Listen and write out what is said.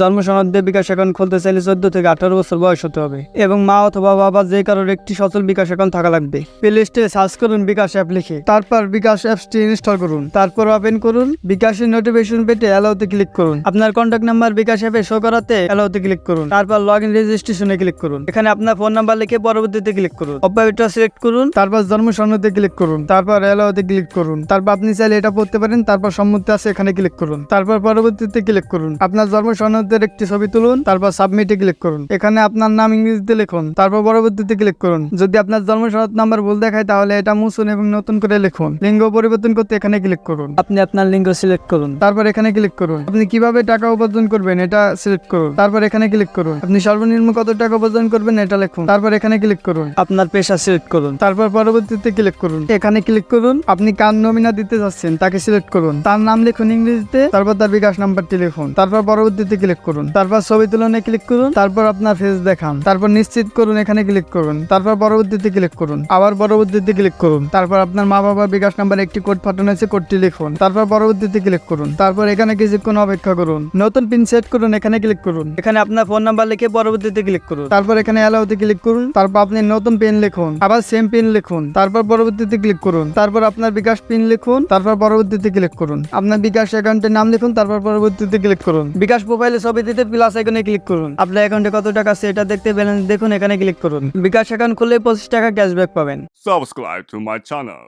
জন্ম সনদ বিকাশ অ্যাকাউন্ট খুলতে চাইলে চোদ্দ থেকে আঠারো বছর বয়স হতে হবে এবং মা অথবা বাবা যে কারোর একটি সচল বিকাশ অ্যাকাউন্ট থাকা লাগবে। প্লে স্টোরে সার্চ করুন বিকাশ অ্যাপ লিখে, তারপর বিকাশ অ্যাপসটি ইনস্টল করুন, তারপর ওপেন করুন, বিকাশের নোটিফিকেশন পেতে অ্যালাউতে ক্লিক করুন। আপনার কন্ট্যাক্ট নাম্বার বিকাশ অ্যাপে শো করাতে অ্যালাউতে ক্লিক করুন, তারপর লগ ইন রেজিস্ট্রেশনে ক্লিক করুন। এখানে আপনার ফোন নাম্বার লিখে পরবর্তীতে ক্লিক করুন। অপারেটর সিলেক্ট করুন, তারপর জন্ম সনদে ক্লিক করুন, তারপর অ্যালাউতে ক্লিক করুন। তারপর আপনি চাইলে এটা পড়তে পারেন, তারপর সম্মতি আছে এখানে ক্লিক করুন। তারপর পরবর্তীতে ক্লিক করুন। আপনার জন্ম সনদের একটি ছবি তুলুন তারপর সাবমিটে ক্লিক করুন। এখানে আপনার নাম ইংরেজিতে লিখুন তারপর পরবর্তীতে ক্লিক করুন। যদি আপনার জন্ম সনদ নাম্বার ভুল দেখায় তাহলে এটা মুছুন এবং নতুন করে লিখুন। লিঙ্গ পরিবর্তন করতে এখানে ক্লিক করুন। আপনি আপনার লিঙ্গ সিলেক্ট করুন। তারপর এখানে ক্লিক করুন। আপনি কীভাবে টাকা উপার্জন করবেন এটা সিলেক্ট করুন। তারপর এখানে ক্লিক করুন। আপনি সর্বনিম্ন কত টাকা উপার্জন করবেন এটা লিখুন। তারপর এখানে ক্লিক করুন। আপনার পেশা সিলেক্ট করুন। তারপর পরবর্তীতে ক্লিক করুন। এখানে ক্লিক করুন আপনি কার নমিনা দিতে যাচ্ছেন তাকে সিলেক্ট করুন। তার নাম লিখুন ইংরেজিতে তারপর তার বিকাশ নাম্বারটি লিখুন। তারপর পরবর্তীতে ক্লিক করুন তারপর ছবি তুলনে ক্লিক করুন তারপর আপনার ফেস দেখান তারপর নিশ্চিত করুন এখানে ক্লিক করুন তারপর পরবর্তীতে ক্লিক করুন আবার পরবর্তীতে ক্লিক করুন তারপর আপনার মা বাবার বিকাশ নাম্বার একটি কোড পাঠানো আছে কোডটি লিখুন তারপর পরবর্তীতে ক্লিক করুন তারপর এখানে কিছুক্ষণ অপেক্ষা করুন নতুন পিন সেট করুন এখানে ক্লিক করুন এখানে আপনার ফোন নাম্বার লিখে পরবর্তীতে ক্লিক করুন তারপর এখানে অ্যালাউতে ক্লিক করুন তারপর আপনি নতুন পিন লিখুন আবার সেম পিন লিখুন তারপর পরবর্তীতে ক্লিক করুন তারপর আপনার বিকাশ পিন লিখুন তারপর পরবর্তীতে ক্লিক করুন আপনার বিকাশ অ্যাকাউন্টের নাম লিখুন তারপর পরবর্তীতে ক্লিক করুন বিকাশ প্রোফাইলে ছবি দিতে প্লাস এখানে ক্লিক করুন। আপনার অ্যাকাউন্টে কত টাকা আছে এটা দেখতে ব্যালেন্স দেখুন, এখানে ক্লিক করুন। বিকাশ অ্যাকাউন্ট খুললে পঁচিশ টাকা ক্যাশব্যাক পাবেন। Subscribe to my channel.